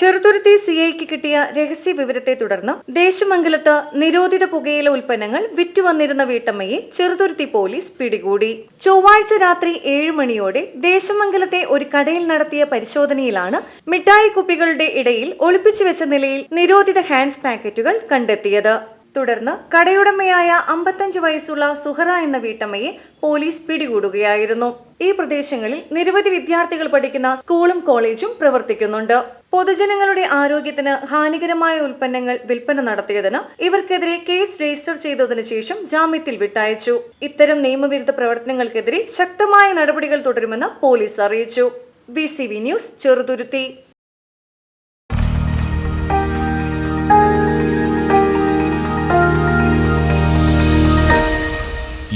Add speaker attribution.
Speaker 1: Cheruthuruthy C ഐക്ക് കിട്ടിയ രഹസ്യ വിവരത്തെ തുടർന്ന് ദേശമംഗലത്ത് നിരോധിത പുകയില ഉൽപ്പന്നങ്ങൾ വിറ്റുവന്നിരുന്ന വീട്ടമ്മയെ ചെറുതുരുത്തി പോലീസ് പിടികൂടി. ചൊവ്വാഴ്ച രാത്രി ഏഴ് മണിയോടെ ദേശമംഗലത്തെ ഒരു കടയിൽ നടത്തിയ പരിശോധനയിലാണ് മിഠായി കുപ്പികളുടെ ഇടയിൽ ഒളിപ്പിച്ചു വെച്ച നിലയിൽ നിരോധിത ഹാൻഡ്സ് പാക്കറ്റുകൾ കണ്ടെത്തിയത്. തുടർന്ന് കടയുടമയായ അമ്പത്തഞ്ച് വയസ്സുള്ള സുഹറ എന്ന വീട്ടമ്മയെ പോലീസ് പിടികൂടുകയായിരുന്നു. ഈ പ്രദേശങ്ങളിൽ നിരവധി വിദ്യാർത്ഥികൾ പഠിക്കുന്ന സ്കൂളും കോളേജും പ്രവർത്തിക്കുന്നുണ്ട്. പൊതുജനങ്ങളുടെ ആരോഗ്യത്തിന് ഹാനികരമായ ഉൽപ്പന്നങ്ങൾ വിൽപ്പന നടത്തിയതിന് ഇവർക്കെതിരെ കേസ് രജിസ്റ്റർ ചെയ്തതിനു ശേഷം ജാമ്യത്തിൽ വിട്ടയച്ചു. ഇത്തരം നിയമവിരുദ്ധ പ്രവർത്തനങ്ങൾക്കെതിരെ ശക്തമായ നടപടികൾ തുടരുമെന്ന് പോലീസ് അറിയിച്ചു. V news Cheruthuruthy.